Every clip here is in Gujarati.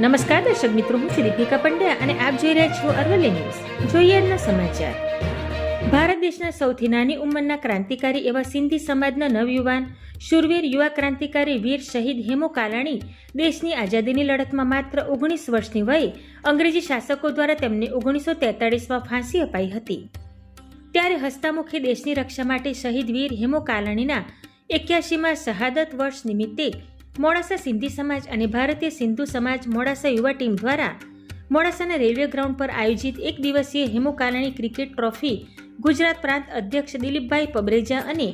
નમસ્કાર દર્શક મિત્રો, હું છું દીપિકા પંડ્યા અને આપ જોઈ રહ્યા છો અરવલ્લી ન્યૂઝ. જોઈએ આજના સમાચાર. ભારત દેશના સૌથી નાની ઉંમરના ક્રાંતિકારી એવા સિંધી સમાજના નવયુવાન, શૂરવીર યુવા ક્રાંતિકારી વીર શહીદ હેમુ કાલાણી દેશની આઝાદીની લડતમાં માત્ર ઓગણીસ વર્ષની વયે અંગ્રેજી શાસકો દ્વારા તેમને ઓગણીસો તેતાળીસમાં ફાંસી અપાઈ હતી. ત્યારે હસ્તામુખી દેશની રક્ષા માટે શહીદ વીર હેમુ કાલાણીના એક્યાસીમાં શહાદત વર્ષ નિમિત્તે મોડાસા સિંધી સમાજ અને ભારતીય સિંધુ સમાજ મોડાસા યુવા ટીમ દ્વારા મોડાસાના રેલવે ગ્રાઉન્ડ પર આયોજિત એક દિવસીય હેમુકાલાણી ક્રિકેટ ટ્રોફી ગુજરાત પ્રાંત અધ્યક્ષ દિલીપભાઈ પબરેજા અને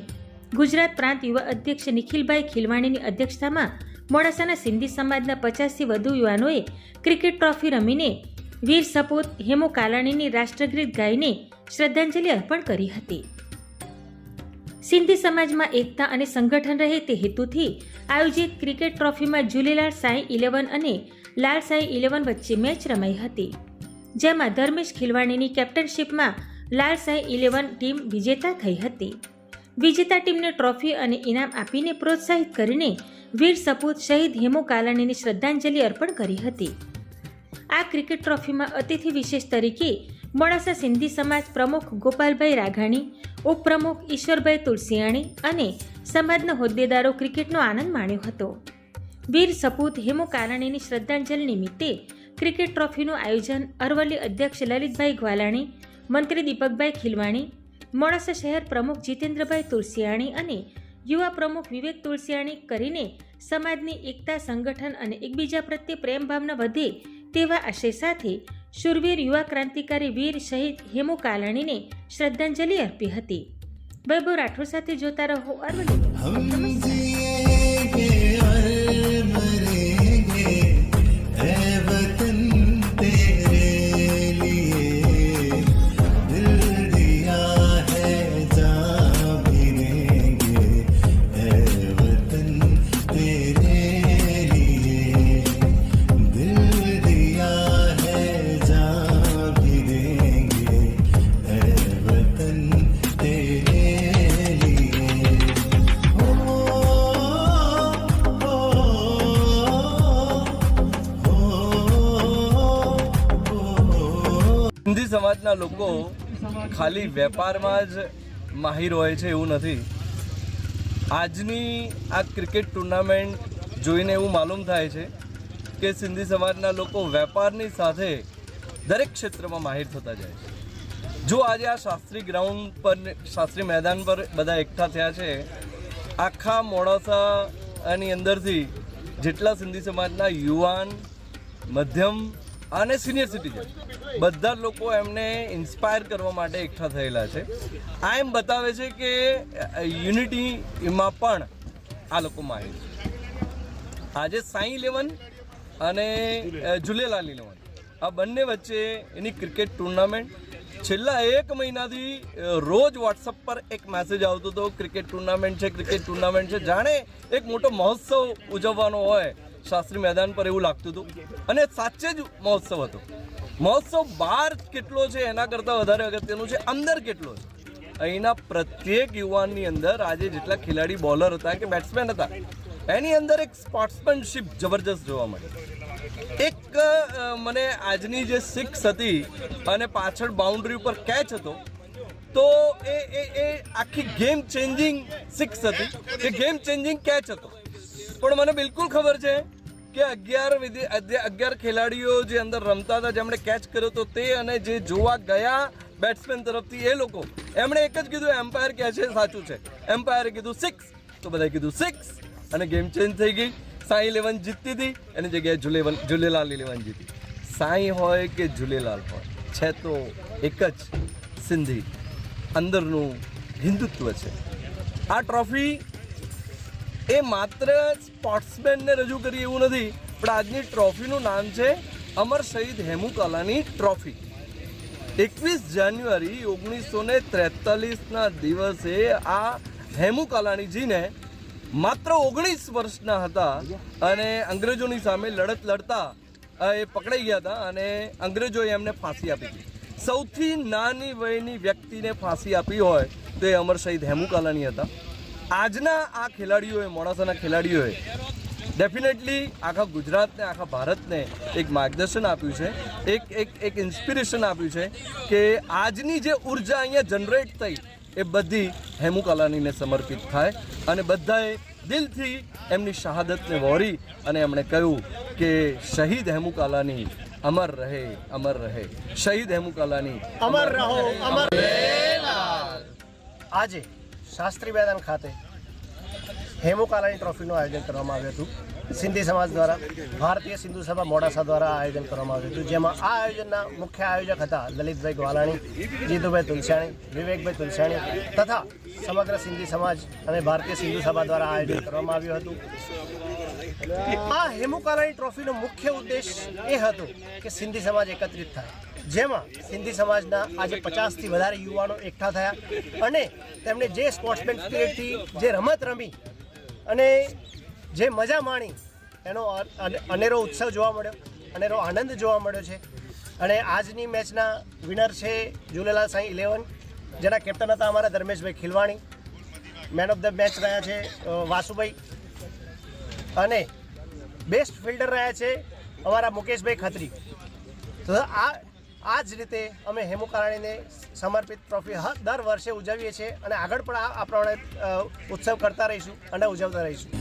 ગુજરાત પ્રાંત યુવા અધ્યક્ષ નિખિલભાઈ ખીલવાણીની અધ્યક્ષતામાં મોડાસાના સિંધી સમાજના પચાસથી વધુ યુવાનોએ ક્રિકેટ ટ્રોફી રમીને વીર સપૂત હેમુ કાલાણીની રાષ્ટ્રગીત ગાઈને શ્રદ્ધાંજલિ અર્પણ કરી હતી. સિંધી સમાજમાં એકતા અને સંગઠન રહે તે હેતુથી આયોજિત ક્રિકેટ ટ્રોફીમાં ઝૂલેલાલ સાંઈ ઇલેવન અને લાલ સાંઈ ઇલેવન વચ્ચે મેચ રમાઈ હતી. જેમાં ધર્મેશ ખિલવાણીની કેપ્ટનશીપમાં લાલ સાંઈ ઇલેવન ટીમ વિજેતા થઈ હતી. વિજેતા ટીમને ટ્રોફી અને ઇનામ આપીને પ્રોત્સાહિત કરીને વીર સપૂત શહીદ હેમુ કાલાણીની શ્રદ્ધાંજલિ અર્પણ કરી હતી. આ ક્રિકેટ ટ્રોફીમાં અતિથિ વિશેષ તરીકે મોડાસા સિંધી સમાજ પ્રમુખ ગોપાલભાઈ રાઘાણી, ઉપપ્રમુખ ઈશ્વરભાઈ તુલસીયાણી અને સમાજના હોદ્દેદારો ક્રિકેટનો આનંદ માણ્યો હતો. વીર સપૂત હેમુ કારાણીની શ્રદ્ધાંજલિ નિમિત્તે ક્રિકેટ ટ્રોફીનું આયોજન અરવલ્લી અધ્યક્ષ લલિતભાઈ ગ્વાલાણી, મંત્રી દીપકભાઈ ખીલવાણી મોડાસા શહેર પ્રમુખ જીતેન્દ્રભાઈ તુલસીયાણી અને યુવા પ્રમુખ વિવેક તુલસીયાણી કરીને સમાજની એકતા, સંગઠન અને એકબીજા પ્રત્યે પ્રેમ ભાવના વધે તેવા આશય સાથે શૂરવીર યુવા ક્રાંતિકારી વીર શહીદ હેમુ કાલાણીને શ્રદ્ધાંજલિ અર્પી હતી. વૈભવ રાઠોડ સાથે જોતા રહો અરવલ્લી. સિંધી સમાજના લોકો ખાલી વેપારમાં જ માહિર હોય છે એવું નથી. આજની આ ક્રિકેટ ટુર્નામેન્ટ જોઈને એવું માલુમ થાય છે કે સિંધી સમાજના લોકો વેપારની સાથે દરેક ક્ષેત્રમાં માહિર થતા જાય છે. જો આજે આ શાસ્ત્રી ગ્રાઉન્ડ પર શાસ્ત્રી મેદાન પર બધા એકઠા થયા છે, આખા મોડાસાની અંદરથી જેટલા સિંધી સમાજના યુવાન, મધ્યમ અને સિનિયર સિટીઝન બધા લોકો એમને ઇન્સ્પાયર કરવા માટે એકઠા થયેલા છે. આ એમ બતાવે છે કે યુનિટીમાં પણ આ લોકો માહિર છે. આજે સાઈ ઇલેવન અને ઝૂલેલાલ ઇલેવન આ બંને વચ્ચે એની ક્રિકેટ ટુર્નામેન્ટ છેલ્લા એક મહિનાથી રોજ વોટ્સઅપ પર એક મેસેજ આવતો હતો ક્રિકેટ ટુર્નામેન્ટ છે ક્રિકેટ ટુર્નામેન્ટ છે. જાણે એક મોટો મહોત્સવ ઉજવવાનો હોય. શાસ્ત્રી મેદાન પર એવું લાગતું હતું. અને સાચે જ મહોત્સવ હતો. મહોત્સવ બહાર કેટલો છે એના કરતાં વધારે અગત્યનું છે? અંદર કેટલો છે? અહીંના પ્રત્યેક યુવાનની અંદર આજે જેટલા ખેલાડી બોલર હતા કે બેટ્સમેન હતા, એની અંદર એક સ્પોર્ટ્સમેનશીપ જબરજસ્ત જોવા મળી. એક મને આજની જે સિક્સ હતી અને પાછળ બાઉન્ડ્રી ઉપર કેચ હતો, તો એ એ એ આખી ગેમ ચેન્જિંગ સિક્સ હતી. એ ગેમ ચેન્જિંગ કેચ હતો. પણ મને બિલકુલ ખબર છે કે અગિયાર અગિયાર ખેલાડીઓ જે અંદર રમતા હતા, જેમણે કેચ કર્યો તો તે અને જે જોવા ગયા બેટ્સમેન તરફથી એ લોકો, એમણે એક જ કીધું એમ્પાયર કહે છે, સાચું છે. એમ્પાયરે કીધું સિક્સ તો બધાએ કીધું સિક્સ અને ગેમ ચેન્જ થઈ ગઈ. સાંઈ ઇલેવન જીતતી હતી, એની જગ્યાએ ઝુલેવલ જુલેલાલ ઇલેવન જીતી. સાંઈ હોય કે ઝૂલેલાલ હોય, છે તો એક જ સિંધી અંદરનું હિન્દુત્વ છે. આ ટ્રોફી એ માત્ર સ્પોર્ટ્સમેનને રજૂ કરી એવું નથી, પણ આજની ટ્રોફીનું નામ છે અમર શહીદ હેમુ કાલાની ટ્રોફી. એકવીસ જાન્યુઆરી ઓગણીસો ને ત્રેતાલીસના દિવસે આ હેમુ કાલાણીજીને માત્ર ઓગણીસ વર્ષના હતા અને અંગ્રેજોની સામે લડત લડતા એ પકડાઈ ગયા હતા અને અંગ્રેજોએ એમને ફાંસી આપી હતી. સૌથી નાની વયની વ્યક્તિને ફાંસી આપી હોય તો એ અમર શહીદ હેમુ કાલાણી હતા. આજના આ ખેલાડીઓએ મોડાસાના ખેલાડીઓએ ડેફિનેટલી આખા ગુજરાતને આખા ભારતને એક માર્ગદર્શન આપ્યું છે. એક એક એક ઇન્સ્પિરેશન આપ્યું છે કે આજની જે ઊર્જા અહીંયા જનરેટ થઈ એ બધી હેમુ કાલાનીને સમર્પિત થાય અને બધાએ દિલથી એમની શહાદતને વહોરી અને એમણે કહ્યું કે શહીદ હેમુ કાલાની અમર રહે અમર રહે. શહીદ હેમુ કાલાની અમર રહો અમર આજે શાસ્ત્રી મેદાન ખાતે હેમુ કાલાની ટ્રોફીનું આયોજન કરવામાં આવ્યું હતું. સિંધી સમાજ દ્વારા, ભારતીય સિંધુ સભા મોડાસા દ્વારા આયોજન કરવામાં આવ્યું હતું. જેમાં આ આયોજનના મુખ્ય આયોજક હતા લલિતભાઈ ગ્વાલાણી જીતુભાઈ તુલસાણી, વિવેકભાઈ તુલસાણી તથા સમગ્ર સિંધી સમાજ અને ભારતીય સિંધુ સભા દ્વારા આયોજન કરવામાં આવ્યું હતું. આ હેમુકાલાની ટ્રોફીનો મુખ્ય ઉદ્દેશ એ હતો કે સિંધી સમાજ એકત્રિત થાય. જેમાં સિંધી સમાજના આજે પચાસથી વધારે યુવાનો એકઠા થયા અને તેમણે જે સ્પોર્ટ્સમેન સ્પિરિટથી જે રમત રમી અને જે મજા માણી, એનો અને- અનેરો ઉત્સવ જોવા મળ્યો, અનેરો આનંદ જોવા મળ્યો છે. અને આજની મેચના વિનર છે ઝૂલેલાલ સાંઈ ઇલેવન જેના કેપ્ટન હતા અમારા Dharmeshbhai Khilwani. Man of the match રહ્યા છે વાસુભાઈ અને બેસ્ટ ફિલ્ડર રહ્યા છે અમારા મુકેશભાઈ ખત્રી. તો આ આ જ રીતે અમે હેમુ કારાણીને સમર્પિત ટ્રોફી દર વર્ષે ઉજવીએ છીએ અને આગળ પણ આ પ્રમાણે ઉત્સવ કરતા રહીશું અને ઉજવતા રહીશું.